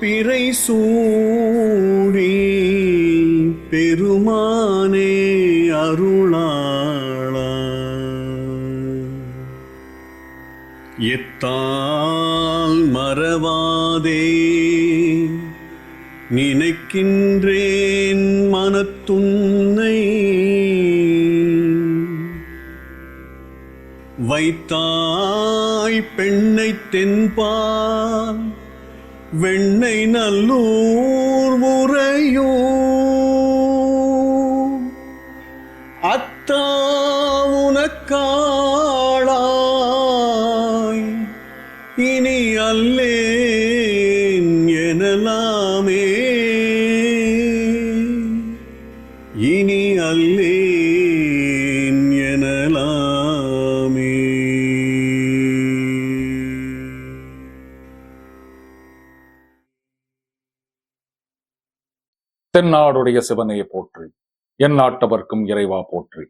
பிறை சூடி பெருமானே அருளாள. எத்தால் மறவாதே நினைக்கின்றேன் மனத்துன்னை. வைத்தாய் பெண்ணை தென்பான் வெண்ணை நல்லூர் முறையோ அத்தாவுனக்காளாய் இனி அல்லே தென்னாடுடைய சிவனையை போற்றி என் நாட்டவர்க்கும் இறைவா போற்றி.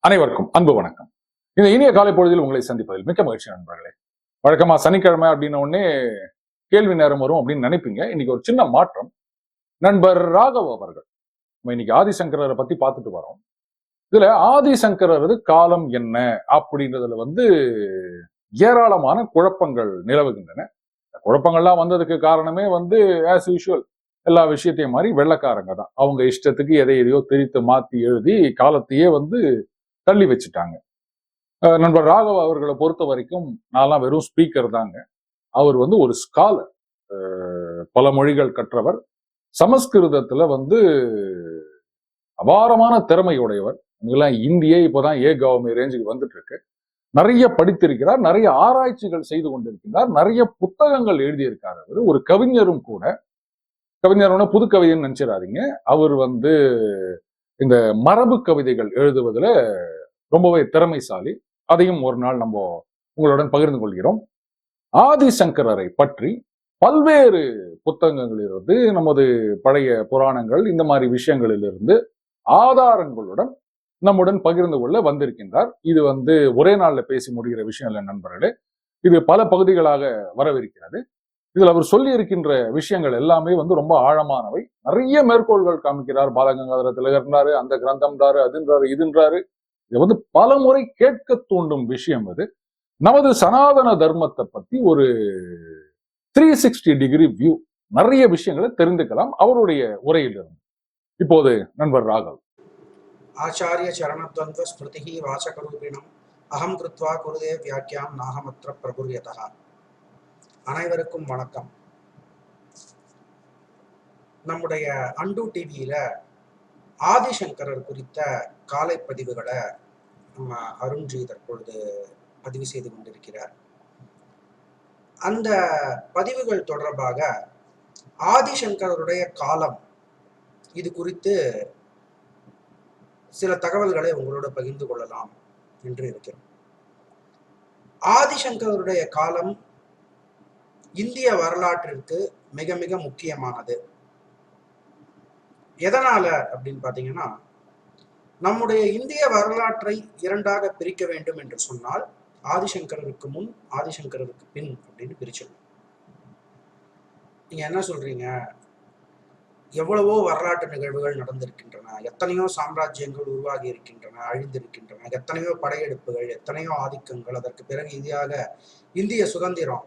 அனைவருக்கும் அன்பு வணக்கம். இந்த இனிய காலை பொழுதில் உங்களை சந்திப்பதில் மிக்க மகிழ்ச்சி நண்பர்களே. வழக்கமா சனிக்கிழமை அப்படின்ன உடனே கேள்வி நேரம் வரும் அப்படின்னு நினைப்பீங்க. இன்னைக்கு ஒரு சின்ன மாற்றம். நண்பர் ராகவ் அவர்கள். நம்ம இன்னைக்கு ஆதிசங்கரரை பத்தி பார்த்துட்டு வரோம். இதுல ஆதிசங்கரரது காலம் என்ன அப்படின்றதுல வந்து ஏராளமான குழப்பங்கள் நிலவுகின்றன. குழப்பங்கள்லாம் வந்ததுக்கு காரணமே வந்து ஆஸ் யூஷுவல் எல்லா விஷயத்தையும் மாதிரி வெள்ளக்காரங்க தான். அவங்க இஷ்டத்துக்கு எதை எதையோ திரித்து மாத்தி எழுதி காலத்தையே வந்து தள்ளி வச்சுட்டாங்க. அஹ் நண்பர் ராகவ அவர்களை பொறுத்த வரைக்கும் நான்லாம் வெறும் ஸ்பீக்கர் தாங்க. அவர் வந்து ஒரு ஸ்காலர் பல மொழிகள் கற்றவர். சமஸ்கிருதத்துல வந்து அபாரமான திறமையுடையவர். இங்கெல்லாம் இந்தியே இப்போதான் ஏ கவர்மெண்ட் ரேஞ்சுக்கு வந்துட்டு இருக்கு நிறைய படித்திருக்கிறார். நிறைய ஆராய்ச்சிகள் செய்து கொண்டிருக்கிறார். நிறைய புத்தகங்கள் எழுதியிருக்கார் அவர். ஒரு கவிஞரும் கூட கவிஞரோட புது கவிதைன்னு நினச்சிடாதீங்க. அவர் வந்து இந்த மரபு கவிதைகள் எழுதுவதில் ரொம்பவே திறமைசாலி. அதையும் ஒரு நாள் நம்ம உங்களுடன் பகிர்ந்து கொள்கிறோம். ஆதிசங்கரரை பற்றி பல்வேறு புத்தகங்களிலிருந்து நமது பழைய புராணங்கள் இந்த மாதிரி விஷயங்களிலிருந்து ஆதாரங்களுடன் நம்முடன் பகிர்ந்து கொள்ள வந்திருக்கின்றார். இது வந்து ஒரே நாள்ல பேசி முடிகிற விஷயம் இல்லை நண்பர்களே. இது பல பகுதிகளாக வரவிருக்கிறது. இதுல அவர் சொல்லி இருக்கின்ற விஷயங்கள் எல்லாமே வந்து ரொம்ப ஆழமானவை. நிறைய மேற்கோள்கள் காமிக்கிறார் பாலகங்காதர திலகர்ன்றாரு அந்த கிரந்தம்ன்றாரு அதுன்றாரு இதுன்றாரு. இது வந்து பல முறை கேட்க தூண்டும் விஷயம் அது. நமது சனாதன தர்மத்தை பத்தி ஒரு த்ரீ சிக்ஸ்டி டிகிரி வியூ நிறைய விஷயங்களை தெரிந்துக்கலாம் அவருடைய உரையிலிருந்து. இப்போது நண்பர் ராகவ். ஆச்சாரிய சரணத்வந்த ஸ்மிருதி வாசகரூபிணம் அகம் கிருத்வா குருதே வியாக்கியாம் நாகமத்ர பிரபுரியதா அனைவருக்கும் வணக்கம். நம்முடைய அண்டு டிவியில ஆதிசங்கரர் குறித்த காலை பதிவுகளை நம்ம அருண்ஜி தற்பொழுது பதிவு செய்து கொண்டிருக்கிறார். அந்த பதிவுகள் தொடர்பாக ஆதிசங்கரருடைய காலம் இது குறித்து சில தகவல்களை உங்களோட பகிர்ந்து கொள்ளலாம் என்று இருக்கிறோம். ஆதிசங்கருடைய காலம் இந்திய வரலாற்றிற்கு மிக மிக முக்கியமானது. எதனால அப்படின்னு பாத்தீங்கன்னா நம்முடைய இந்திய வரலாற்றை இரண்டாக பிரிக்க வேண்டும் என்று சொன்னால் ஆதிசங்கரருக்கு முன் ஆதிசங்கரருக்கு பின் அப்படின்னு பிரிச்சிடணும். நீங்க என்ன சொல்றீங்க? எவ்வளவோ வரலாற்று நிகழ்வுகள் நடந்திருக்கின்றன. எத்தனையோ சாம்ராஜ்யங்கள் உருவாகி இருக்கின்றன அழிந்திருக்கின்றன. எத்தனையோ படையெடுப்புகள் எத்தனையோ ஆதிக்கங்கள் அதற்கு பிறகு இந்தியாக இந்திய சுதந்திரம்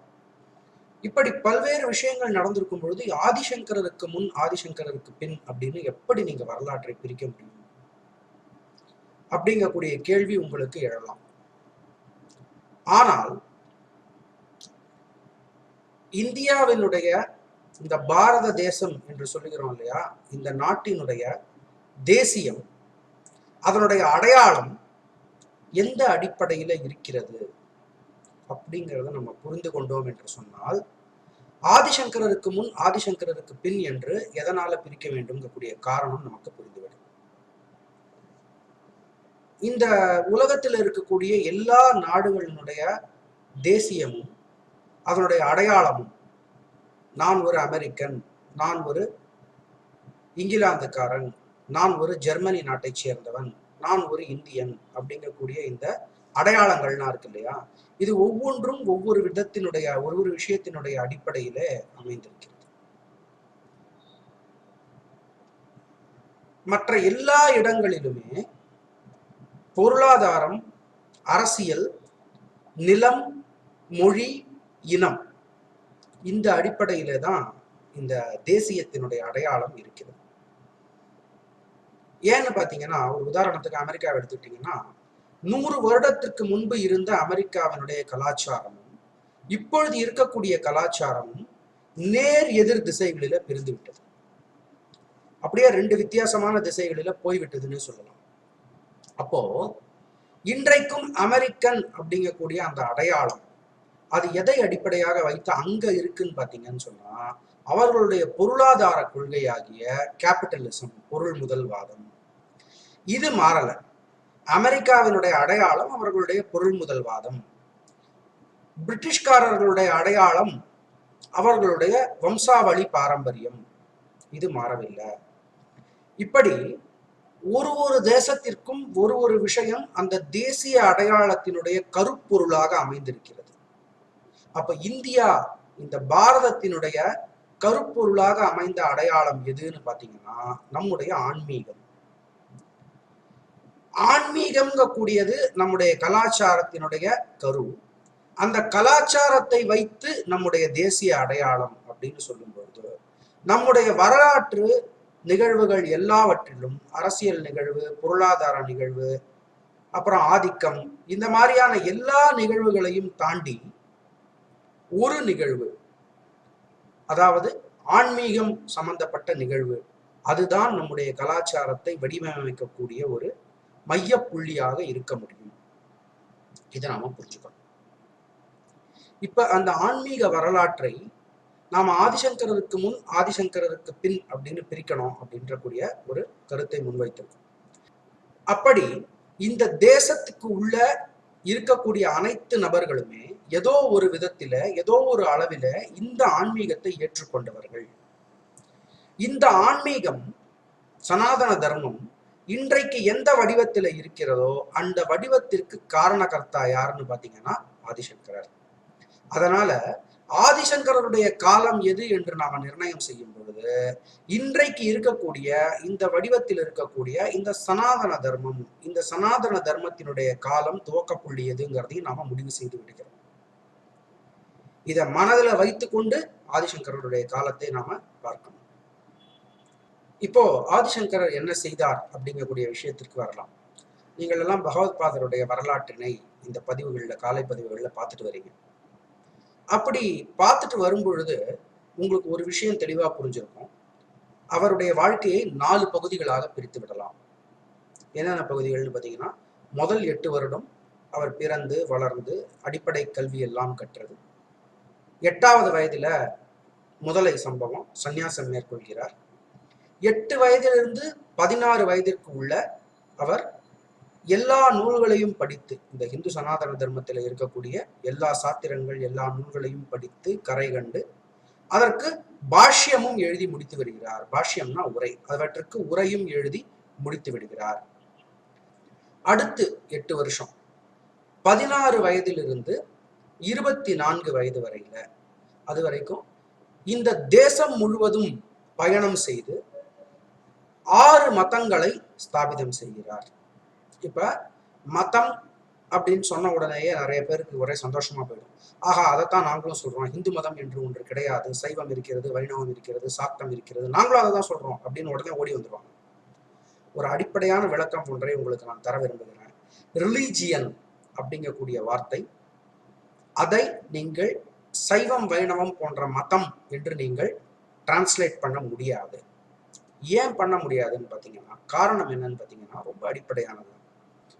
இப்படி பல்வேறு விஷயங்கள் நடந்திருக்கும் பொழுது ஆதிசங்கரருக்கு முன் ஆதிசங்கரருக்கு பின் அப்படின்னு எப்படி நீங்க வரலாற்றை பிரிக்க முடியும்? அப்படிங்கக்கூடிய கேள்வி உங்களுக்கு எழலாம். ஆனால் இந்தியாவினுடைய இந்த பாரத தேசம் என்று சொல்லுகிறோம் இல்லையா? இந்த நாட்டினுடைய தேசியம் அதனுடைய அடையாளம் எந்த அடிப்படையில இருக்கிறது? அப்படிங்கிறத நம்ம புரிந்து கொண்டோம் என்று சொன்னால் ஆதிசங்கரருக்கு முன் ஆதிசங்கரருக்கு பின் என்று எதனால பிரிக்க வேண்டும்ங்கக்கூடிய காரணம் நமக்கு புரிந்துவிடும். இந்த உலகத்தில் இருக்கக்கூடிய எல்லா நாடுகளினுடைய தேசியமும் அதனுடைய அடையாளமும் நான் ஒரு அமெரிக்கன் நான் ஒரு இங்கிலாந்துக்காரன் நான் ஒரு ஜெர்மனி நாட்டைச் சேர்ந்தவன் நான் ஒரு இந்தியன் அப்படிங்கக்கூடிய இந்த அடையாளங்கள்னா இருக்கு இல்லையா இது ஒவ்வொன்றும் ஒவ்வொரு விதத்தினுடைய ஒரு ஒரு விஷயத்தினுடைய அடிப்படையில அமைந்திருக்கிறது. மற்ற எல்லா இடங்களிலுமே பொருளாதாரம் அரசியல் நிலம் மொழி இனம் இந்த அடிப்படையில தான் இந்த தேசியத்தினுடைய அடையாளம் இருக்கிறது. ஏன்னு பார்த்தீங்கன்னா ஒரு உதாரணத்துக்கு அமெரிக்காவை எடுத்துக்கிட்டிங்கன்னா நூறு வருடத்திற்கு முன்பு இருந்த அமெரிக்காவினுடைய கலாச்சாரமும் இப்பொழுது இருக்கக்கூடிய கலாச்சாரமும் நேர் எதிர் திசைகளில பிரிந்து விட்டது. அப்படியே ரெண்டு வித்தியாசமான திசைகளில போய்விட்டதுன்னு சொல்லலாம். அப்போ இன்றைக்கும் அமெரிக்கன் அப்படிங்கக்கூடிய அந்த அடையாளம் அது எதை அடிப்படையாக வைத்து அங்க இருக்குன்னு பாத்தீங்கன்னு சொன்னா அவர்களுடைய பொருளாதார கொள்கையாகிய கேபிட்டலிசம் பொருள் முதல்வாதம். இது மாறலை. அமெரிக்காவினுடைய அடையாளம் அவர்களுடைய பொருள் முதல்வாதம். பிரிட்டிஷ்காரர்களுடைய அடையாளம் அவர்களுடைய வம்சாவளி பாரம்பரியம். இது மாறவில்லை. இப்படி ஒரு ஒரு தேசத்திற்கும் ஒரு ஒரு விஷயம் அந்த தேசிய அடையாளத்தினுடைய கருப்பொருளாக அமைந்திருக்கிறது. அப்ப இந்தியா இந்த பாரதத்தினுடைய கருப்பொருளாக அமைந்த அடையாளம் எதுன்னு பாத்தீங்கன்னா நம்முடைய ஆன்மீகம். ஆன்மீகம்ங்க கூடியது நம்முடைய கலாச்சாரத்தினுடைய கரு அந்த கலாச்சாரத்தை வைத்து நம்முடைய தேசிய அடையாளம் அப்படின்னு சொல்லும் பொழுது நம்முடைய வரலாற்று நிகழ்வுகள் எல்லாவற்றிலும் அரசியல் நிகழ்வு பொருளாதார நிகழ்வு அப்புறம் ஆதிக்கம் இந்த மாதிரியான எல்லா நிகழ்வுகளையும் தாண்டி ஒரு நிகழ்வு அதாவது ஆன்மீகம் சம்பந்தப்பட்ட நிகழ்வு அதுதான் நம்முடைய கலாச்சாரத்தை வடிவமைக்கக்கூடிய ஒரு மைய புள்ளியாக இருக்க முடியும். இதை நாம புரிஞ்சுக்கணும். இப்ப அந்த ஆன்மீக வரலாற்றை நாம ஆதிசங்கரருக்கு முன் ஆதிசங்கரருக்கு பின் அப்படின்னு பிரிக்கணும் அப்படின்ற கூடிய ஒரு கருத்தை முன்வைத்திருக்கோம். அப்படி இந்த தேசத்துக்கு உள்ள இருக்கக்கூடிய அனைத்து நபர்களுமே ஏதோ ஒரு விதத்தில ஏதோ ஒரு அளவில இந்த ஆன்மீகத்தை ஏற்றுக்கொண்டவர்கள். இந்த ஆன்மீகம் சனாதன தர்மம் இன்றைக்கு எந்த வடிவத்தில் இருக்கிறதோ அந்த வடிவத்திற்கு காரணகர்த்தா யாருன்னு பார்த்தீங்கன்னா ஆதிசங்கரர். அதனால ஆதிசங்கரருடைய காலம் எது என்று நாம நிர்ணயம் செய்யும் பொழுது இன்றைக்கு இருக்கக்கூடிய இந்த வடிவத்தில் இருக்கக்கூடிய இந்த சனாதன தர்மம் இந்த சனாதன தர்மத்தினுடைய காலம் துவக்க புள்ளி எதுங்கிறதையும் நாம முடிவு செய்து விடுகிறோம். இதை மனதில் வைத்துக்கொண்டு ஆதிசங்கரருடைய காலத்தை நாம பார்க்கணும். இப்போ ஆதிசங்கரர் என்ன செய்தார் அப்படிங்கக்கூடிய விஷயத்திற்கு வரலாம். நீங்கள் எல்லாம் பகவத் பாதருடைய வரலாற்றினை இந்த பதிவுகளில் காலை பதிவுகளில் பார்த்துட்டு வரீங்க. அப்படி பார்த்துட்டு வரும்பொழுது உங்களுக்கு ஒரு விஷயம் தெளிவாக புரிஞ்சிருக்கும். அவருடைய வாழ்க்கையை நாலு பகுதிகளாக பிரித்து விடலாம். என்னென்ன பகுதிகள்னு பார்த்தீங்கன்னா முதல் எட்டு வருடம் அவர் பிறந்து வளர்ந்து அடிப்படை கல்வி எல்லாம் கற்றது. எட்டாவது வயதில் முதலை சம்பவம் சந்நியாசம் மேற்கொள்கிறார். எட்டு வயதிலிருந்து பதினாறு வயதிற்கு உள்ள அவர் எல்லா நூல்களையும் படித்து இந்த இந்து சனாதன தர்மத்தில் இருக்கக்கூடிய எல்லா சாத்திரங்கள் எல்லா நூல்களையும் படித்து கரை கண்டு அதற்கு பாஷ்யமும் எழுதி முடித்து வருகிறார் பாஷ்யம்னா உரை. அவற்றுக்கு உரையும் எழுதி முடித்து விடுகிறார். அடுத்து எட்டு வருஷம். பதினாறு வயதிலிருந்து இருபத்தி நான்கு வயது வரையில அது வரைக்கும் இந்த தேசம் முழுவதும் பயணம் செய்து ஆறு மதங்களை ஸ்தாபிதம் செய்கிறார். இப்ப மதம் அப்படின்னு சொன்ன உடனேயே நிறைய பேருக்கு ஒரே சந்தோஷமா போயிடும். ஆகா அதைத்தான் நாங்களும் சொல்றோம். இந்து மதம் என்று ஒன்று கிடையாது. சைவம் இருக்கிறது வைணவம் இருக்கிறது சாக்தம் இருக்கிறது. நாங்களும் அதை தான் சொல்றோம் அப்படின்னு உடனே ஓடி வந்துருவாங்க. ஒரு அடிப்படையான விளக்கம் ஒன்றை உங்களுக்கு நான் தர விரும்புகிறேன். ரிலீஜியன் அப்படிங்கக்கூடிய வார்த்தை. அதை நீங்கள் சைவம் வைணவம் போன்ற மதம் என்று நீங்கள் டிரான்ஸ்லேட் பண்ண முடியாது. ஏன் பண்ண முடியாதுன்னு பார்த்தீங்கன்னா காரணம் என்னன்னு பார்த்தீங்கன்னா ரொம்ப அடிப்படையானது.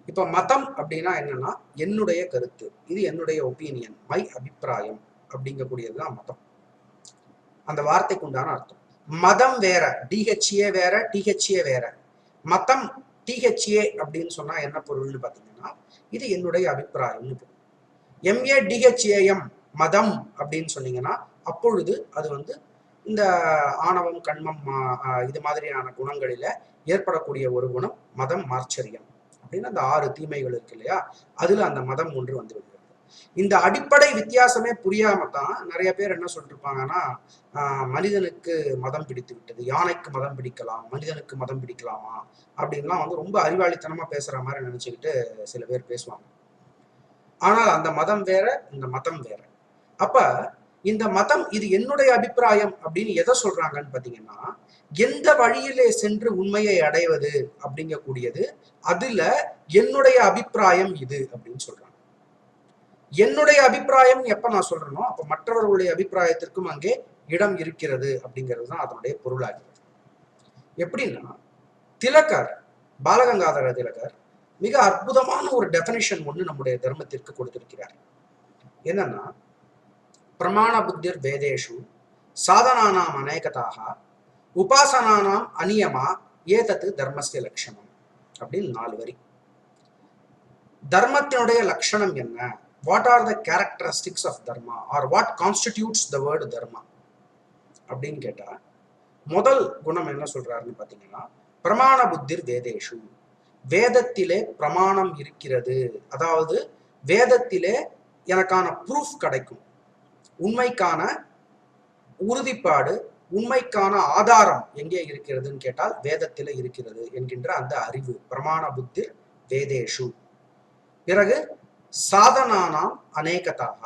இப்போ மதம் அப்படின்னா என்னன்னா என்னுடைய கருத்து இது என்னுடைய ஒப்பீனியன் மை அபிப்பிராயம் அப்படிங்கக்கூடியது தான் மதம். அந்த வார்த்தைக்கு உண்டான அர்த்தம். மதம் வேற டிஹெச்ஏ வேற டிஹெச்ஏ வேற. மதம் டிஹெச்ஏ அப்படின்னு சொன்னா என்ன பொருள்னு பார்த்தீங்கன்னா இது என்னுடைய அபிப்பிராயம்னு பொருள். எம்ஏ டிஹெச்ஏஎம் மதம் அப்படின்னு சொன்னீங்கன்னா அப்பொழுது அது வந்து இந்த ஆணவம் கண்மம் இது மாதிரியான குணங்களில ஏற்படக்கூடிய ஒரு குணம் மதம் மார்ச்சரியம் அப்படின்னு அந்த ஆறு தீமைகள் இருக்கு இல்லையா? அதுல அந்த மதம் ஒன்று வந்து விடுகிறது இந்த அடிப்படை வித்தியாசமே புரியாம தான் நிறைய பேர் என்ன சொல்லிருப்பாங்கன்னா மனிதனுக்கு மதம் பிடித்து விட்டது யானைக்கு மதம் பிடிக்கலாம் மனிதனுக்கு மதம் பிடிக்கலாமா? அப்படின்லாம் வந்து ரொம்ப அறிவாளித்தனமா பேசுற மாதிரி நினைச்சுக்கிட்டு சில பேர் பேசுவாங்க. ஆனால் அந்த மதம் வேற இந்த மதம் வேற. அப்ப இந்த மதம் இது என்னுடைய அபிப்பிராயம் அப்படின்னு எதை சொல்றாங்கன்னு பாத்தீங்கன்னா எந்த வழியிலே சென்று உண்மையை அடைவது அப்படிங்கக்கூடியது அதுல என்னுடைய அபிப்பிராயம் இது அப்படின்னு சொல்றாங்க. என்னுடைய அபிப்பிராயம் எப்ப நான் சொல்றேனோ அப்ப மற்றவர்களுடைய அபிப்பிராயத்திற்கும் அங்கே இடம் இருக்கிறது அப்படிங்கிறது தான் அதனுடைய பொருளாகிறது. எப்படின்னா திலகர் பாலகங்காதர திலகர் மிக அற்புதமான ஒரு டெபனிஷன் ஒன்று நம்முடைய தர்மத்திற்கு கொடுத்திருக்கிறார். என்னன்னா பிரமாண புத்திர் வேதேஷு சாதனானாம் அநேகதாக உபாசனானாம் அநியமா ஏதத்து தர்மஸ்ய லட்சணம் அப்படின்னு நாலு வரி. தர்மத்தினுடைய லட்சணம் என்ன? What are the characteristics of dharma? Or what constitutes the word dharma? அப்படின்னு கேட்டா முதல் குணம் என்ன சொல்றாருன்னு பாத்தீங்கன்னா பிரமாண புத்திர் வேதேஷு. வேதத்திலே பிரமாணம் இருக்கிறது. அதாவது வேதத்திலே எனக்கான ப்ரூஃப் கிடைக்கும். உண்மைக்கான உறுதிப்பாடு உண்மைக்கான ஆதாரம் எங்கே இருக்கிறதுன்னு கேட்டால் வேதத்தில் இருக்கிறது என்கின்ற அந்த அறிவு பிரமாண புத்தி வேதேஷு. பிறகு சாதனானாம் அநேகதாக.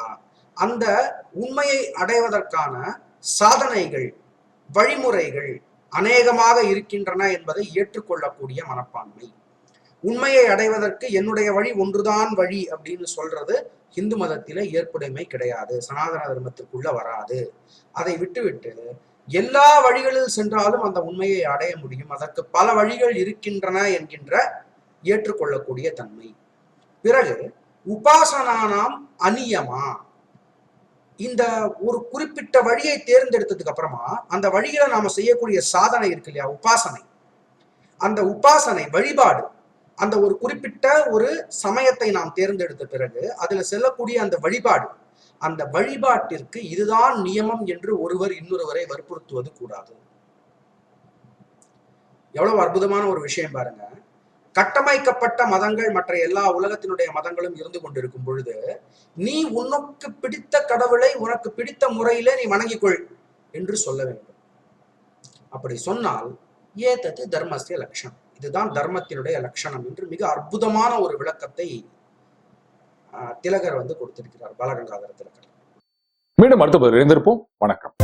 அந்த உண்மையை அடைவதற்கான சாதனைகள் வழிமுறைகள் அநேகமாக இருக்கின்றன என்பதை ஏற்றுக்கொள்ளக்கூடிய மனப்பான்மை. உண்மையை அடைவதற்கு என்னுடைய வழி ஒன்றுதான் வழி அப்படின்னு சொல்றது ஹிந்து மதத்திலே ஏற்புடைமை கிடையாது. சனாதன தர்மத்திற்குள்ள வராது. அதை விட்டுவிட்டு எல்லா வழிகளில் சென்றாலும் அந்த உண்மையை அடைய முடியும். அதற்கு பல வழிகள் இருக்கின்றன என்கின்ற ஏற்றுக்கொள்ளக்கூடிய தன்மை. பிறகு உபாசனானாம் அநியமா. இந்த ஒரு குறிப்பிட்ட வழியை தேர்ந்தெடுத்ததுக்கு அப்புறமா அந்த வழியில நாம செய்யக்கூடிய சாதனை இருக்கு இல்லையா? உபாசனை. அந்த உபாசனை வழிபாடு. அந்த ஒரு குறிப்பிட்ட ஒரு சமயத்தை நாம் தேர்ந்தெடுத்த பிறகு அதில் செல்லக்கூடிய அந்த வழிபாடு அந்த வழிபாட்டிற்கு இதுதான் நியமம் என்று ஒருவர் இன்னொருவரை வற்புறுத்துவது கூடாது. எவ்வளவு அற்புதமான ஒரு விஷயம் பாருங்க. கட்டமைக்கப்பட்ட மதங்கள் மற்ற எல்லா உலகத்தினுடைய மதங்களும் இருந்து கொண்டிருக்கும் பொழுது நீ உனக்கு பிடித்த கடவுளை உனக்கு பிடித்த முறையிலே நீ வணங்கிக்கொள் என்று சொல்ல வேண்டும். அப்படி சொன்னால் ஏதத்து தர்மஸ்திய லட்சணம் இதுதான் தர்மத்தினுடைய லட்சணம் என்று மிக அற்புதமான ஒரு விளக்கத்தை ஆஹ், திலகர் வந்து கொடுத்திருக்கிறார் பாலகங்காதர திலகர் மீண்டும் அடுத்த பதில் இணைந்திருப்போம். வணக்கம்.